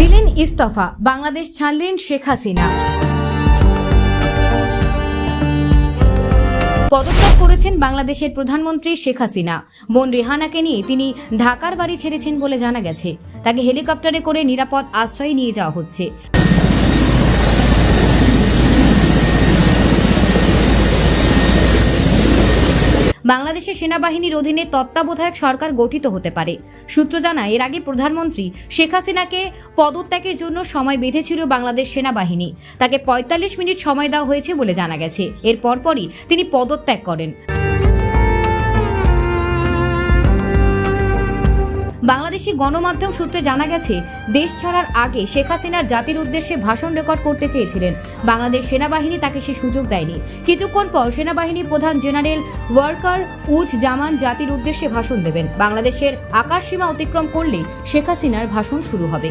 দিলেন ইস্তফা, বাংলাদেশ ছাড়লেন শেখ হাসিনা। পদত্যাগ করেছেন বাংলাদেশের প্রধানমন্ত্রী শেখ হাসিনা। বোন রেহানাকে নিয়ে তিনি ঢাকার বাড়ি ছেড়েছেন বলে জানা গেছে। তাকে হেলিকপ্টারে করে নিরাপদ আশ্রয় নিয়ে যাওয়া হচ্ছে। বাংলাদেশের সেনাবাহিনীর অধীনে তত্ত্বাবধায়ক সরকার গঠিত হতে পারে। সূত্র জানায়, এর আগে প্রধানমন্ত্রী শেখ হাসিনাকে পদত্যাগের জন্য সময় বেঁধেছিল বাংলাদেশ সেনাবাহিনী। তাকে পঁয়তাল্লিশ মিনিট সময় দেওয়া হয়েছে বলে জানা গেছে। এর পরপরই তিনি পদত্যাগ করেন। বাংলাদেশি গণমাধ্যম সূত্রে জানা গেছে, দেশ ছাড়ার আগে শেখ হাসিনার জাতির উদ্দেশ্যে ভাষণ রেকর্ড করতে চেয়েছিলেন। বাংলাদেশ সেনাবাহিনী তাকে সে সুযোগ দেয়নি। কিছুক্ষণ পর সেনাবাহিনী প্রধান জেনারেল ওয়ার্কার উজ জামান জাতির উদ্দেশ্যে ভাষণ দেবেন। বাংলাদেশের আকাশসীমা অতিক্রম করলে শেখ হাসিনার ভাষণ শুরু হবে।